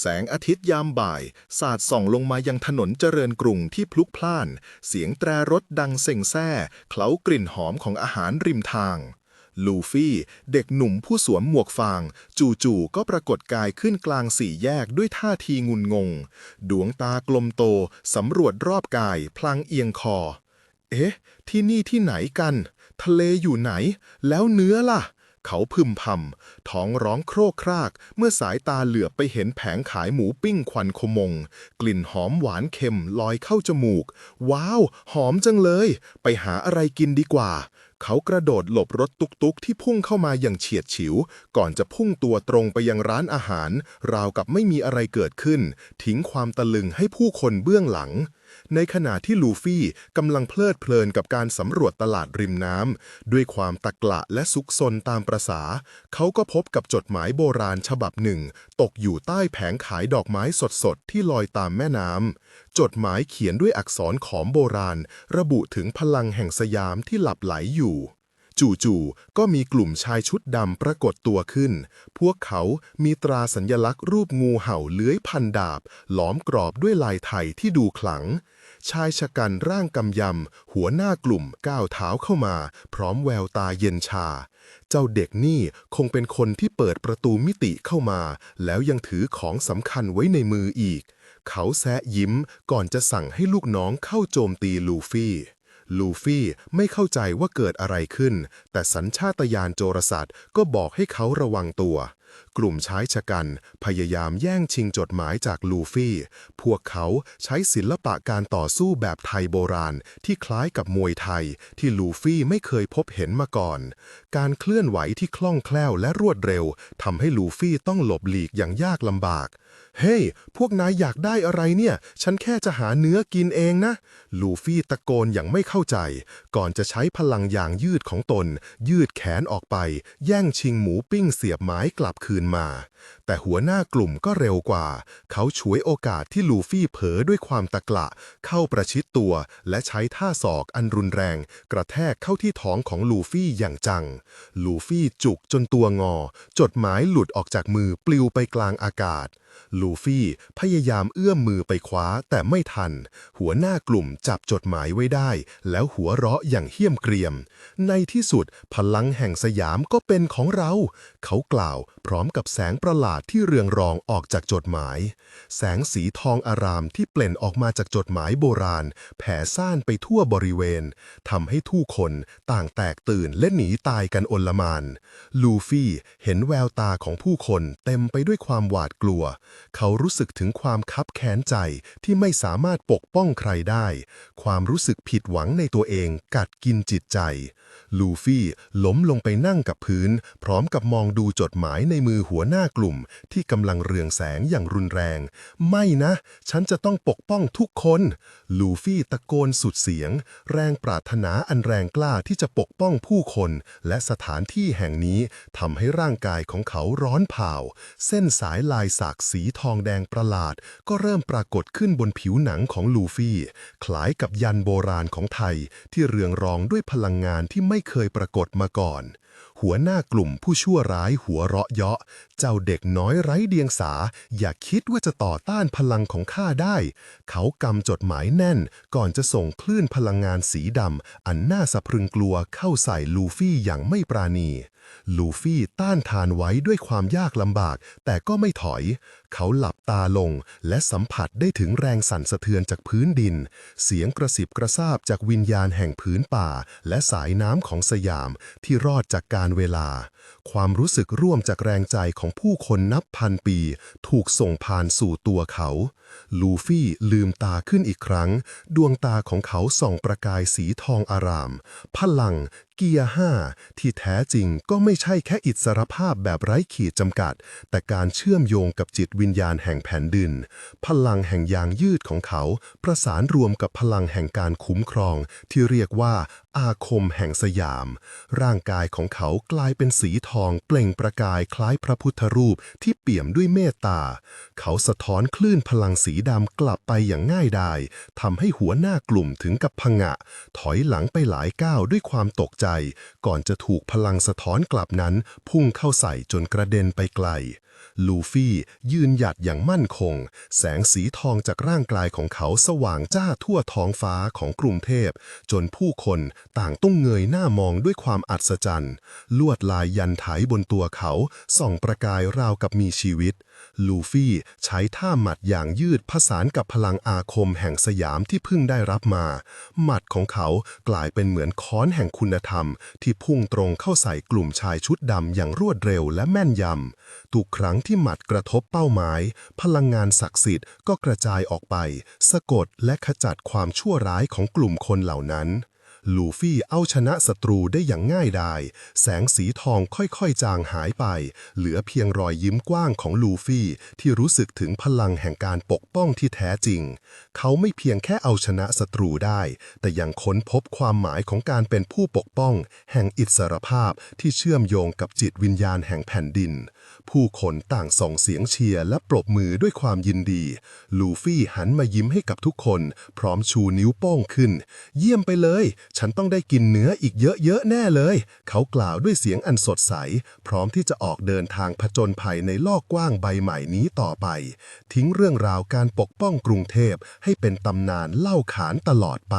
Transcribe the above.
แสงอาทิตย์ยามบ่าย สาดส่องลงมายังถนนเจริญกรุงที่พลุกพล่าน เสียงแตรรถดังเซ็งแซ่เคล้ากลิ่นหอมของอาหารริมทาง ลูฟี่ เด็กหนุ่มผู้สวมหมวกฟาง จู่ๆก็ปรากฏกายขึ้นกลางสี่แยกด้วยท่าทีงุนงง ดวงตากลมโต สำรวจรอบกาย พลางเอียงคอ เอ๊ะ ที่นี่ที่ไหนกัน ทะเลอยู่ไหน แล้วเนื้อล่ะ เขาพึมพำท้องร้องโครกคราก เมื่อสายตาเหลือบไปเห็นแผงขายหมูปิ้งควันขมง กลิ่นหอมหวานเค็มลอยเข้าจมูก ว้าว หอมจังเลย ไปหาอะไรกินดีกว่า เขากระโดดหลบรถตุกๆ ที่พุ่งเข้ามาอย่างเฉียดฉิว ก่อนจะพุ่งตัวตรงไปยังร้านอาหาร ราวกับไม่มีอะไรเกิดขึ้น ทิ้งความตะลึงให้ผู้คนเบื้องหลัง ในขณะที่ลูฟี่กำลังเพลิดเพลินกับการสำรวจตลาดริมน้ำด้วยความตะกละและซุกซนตามประษา เขาก็พบกับจดหมายโบราณฉบับหนึ่ง ตกอยู่ใต้แผงขายดอกไม้สดๆ ที่ลอยตามแม่น้ำจดหมายเขียนด้วยอักษรขอมโบราณ ระบุถึงพลังแห่งสยามที่หลับไหลอยู่ จู่ๆก็มีกลุ่มชายชุดดำปรากฏตัวขึ้น พวกเขามีตราสัญลักษณ์รูปงูเห่าเลื้อยพันดาบ หลอมกรอบด้วยลายไทยที่ดูขลัง ชายชะกันร่างกำยำ หัวหน้ากลุ่มก้าวเท้าเข้ามา พร้อมแววตาเย็นชา เจ้าเด็กนี่คงเป็นคนที่เปิดประตูมิติเข้ามา แล้วยังถือของสำคัญไว้ในมืออีก เขาแซะยิ้มก่อนจะสั่งให้ลูกน้องเข้าโจมตีลูฟี่ลูฟี่ไม่เข้าใจว่าเกิดอะไรขึ้น แต่สัญชาตญาณโจรสลัดก็บอกให้เขาระวังตัวกลุ่มชายชะกัน พยายามแย่งชิงจดหมายจากลูฟี่ พวกเขาใช้ศิลปะการต่อสู้แบบไทยโบราณ ที่คล้ายกับมวยไทย ที่ลูฟี่ไม่เคยพบเห็นมาก่อน การเคลื่อนไหวที่คล่องแคล่วและรวดเร็วทำให้ลูฟี่ต้องหลบหลีกอย่างยากลำบาก เฮ้ยพวกนายอยากได้อะไรเนี่ย ฉันแค่จะหาเนื้อกินเองนะ ลูฟี่ตะโกนอย่างไม่เข้าใจ ก่อนจะใช้พลังอย่างยืดของตน ยืดแขนออกไป แย่งชิงหมูปิ้งเสียบไม้กลับคืนมา แต่หัวหน้ากลุ่มก็เร็วกว่า เขาฉวยโอกาสที่ลูฟี่เผลอด้วยความตะกละ เข้าประชิดตัว และใช้ท่าศอกอันรุนแรง กระแทกเข้าที่ท้องของลูฟี่อย่างจัง ลูฟี่จุกจนตัวงอ จดหมายหลุดออกจากมือปลิวไปกลางอากาศลูฟี่พยายามเอื้อมมือไปคว้าแต่ไม่ทัน หัวหน้ากลุ่มจับจดหมายไว้ได้ แล้วหัวเราะอย่างเหี้ยมเกรียม ในที่สุดพลังแห่งสยามก็เป็นของเรา เขากล่าวพร้อมกับแสงประหลาดที่เรืองรองออกจากจดหมาย แสงสีทองอารามที่เปล่งออกมาจากจดหมายโบราณ แผ่ซ่านไปทั่วบริเวณทำให้ทุกคนต่างแตกตื่นและหนีตายกันโอลมาน ลูฟี่เห็นแววตาของผู้คนเต็มไปด้วยความหวาดกลัวเขารู้สึกถึงความคับแค้นใจที่ไม่สามารถปกป้องใครได้ ความรู้สึกผิดหวังในตัวเองกัดกินจิตใจลูฟี่ล้มลงไปนั่งกับพื้น พร้อมกับมองดูจดหมายในมือหัวหน้ากลุ่ม ที่กำลังเรืองแสงอย่างรุนแรง ไม่นะ ฉันจะต้องปกป้องทุกคน ลูฟี่ตะโกนสุดเสียง แรงปรารถนาอันแรงกล้าที่จะปกป้องผู้คน และสถานที่แห่งนี้ทำให้ร่างกายของเขาร้อนเผาเส้นสายลายสักสีทองแดงประหลาด ก็เริ่มปรากฏขึ้นบนผิวหนังของลูฟี่ คล้ายกับยันโบราณของไทยที่เรืองรองด้วยพลังงานที่ไม่เคยปรากฏมาก่อน หัวหน้ากลุ่มผู้ชั่วร้ายหัวเราะเยาะ เจ้าเด็กน้อยไร้เดียงสา อย่าคิดว่าจะต่อต้านพลังของข้าได้ เขากำจดหมายแน่น ก่อนจะส่งคลื่นพลังงานสีดำอันน่าสะพรึงกลัวเข้าใส่ลูฟี่อย่างไม่ปราณี ลูฟี่ต้านทานไว้ด้วยความยากลำบาก แต่ก็ไม่ถอย เขาหลับตาลงและสัมผัสได้ถึงแรงสั่นสะเทือนจากพื้นดิน เสียงกระสิบกระซาบจากวิญญาณแห่งพื้นป่า และสายน้ำของสยามที่รอดจากการเวลา ความรู้สึกร่วมจากแรงใจของผู้คนนับพันปี ถูกส่งผ่านสู่ตัวเขา ลูฟี่ลืมตาขึ้นอีกครั้ง ดวงตาของเขาส่องประกายสีทองอาราม พลัง เกียร์ห้าที่แท้จริงก็ไม่ใช่แค่อิสรภาพแบบไร้ขีดจำกัด แต่การเชื่อมโยงกับจิตวิญญาณแห่งแผ่นดิน พลังแห่งยางยืดของเขา ประสานรวมกับพลังแห่งการคุ้มครอง ที่เรียกว่า อาคมแห่งสยาม ร่างกายของเขากลายเป็นสีทองเปล่งประกายคล้ายพระพุทธรูปที่เปี่ยมด้วยเมตตา เขาสะท้อนคลื่นพลังสีดำกลับไปอย่างง่ายดายทำให้หัวหน้ากลุ่มถึงกับพงะ ถอยหลังไปหลายก้าวด้วยความตกใจก่อนจะถูกพลังสะท้อนกลับนั้น พุ่งเข้าใส่จนกระเด็นไปไกล ลูฟี่ยืนหยัดอย่างมั่นคง แสงสีทองจากร่างกายของเขาสว่างจ้าทั่วท้องฟ้าของกรุงเทพ จนผู้คนต่างต้องเงยหน้ามองด้วยความอัศจรรย์ ลวดลายยันไถบนตัวเขา ส่องประกายราวกับมีชีวิตลูฟี่ใช้ท่าหมัดอย่างยืดผสานกับพลังอาคมแห่งสยามที่เพิ่งได้รับมา หมัดของเขากลายเป็นเหมือนค้อนแห่งคุณธรรมรมที่พุ่งตรงเข้าใส่กลุ่มชายชุดดำอย่างรวดเร็วและแม่นยำ ทุกครั้งที่หมัดกระทบเป้าหมาย พลังงานศักดิ์สิทธิ์ก็กระจายออกไป สะกดและขจัดความชั่วร้ายของกลุ่มคนเหล่านั้น ลูฟี่เอาชนะศัตรูได้อย่างง่ายดาย แสงสีทองค่อยๆจางหายไป เหลือเพียงรอยยิ้มกว้างของลูฟี่ที่รู้สึกถึงพลังแห่งการปกป้องที่แท้จริง เขาไม่เพียงแค่เอาชนะศัตรูได้ แต่ยังค้นพบความหมายของการเป็นผู้ปกป้อง แห่งอิสรภาพที่เชื่อมโยงกับจิตวิญญาณแห่งแผ่นดิน ผู้คนต่างส่งเสียงเชียร์และปรบมือด้วยความยินดี ลูฟี่หันมายิ้มให้กับทุกคน พร้อมชูนิ้วโป้งขึ้น เยี่ยมไปเลยฉันต้องได้กินเนื้ออีกเยอะๆแน่เลย เขากล่าวด้วยเสียงอันสดใส พร้อมที่จะออกเดินทางผจญภัยในโลกกว้างใบใหม่นี้ต่อไป ทิ้งเรื่องราวการปกป้องกรุงเทพให้เป็นตำนานเล่าขานตลอดไป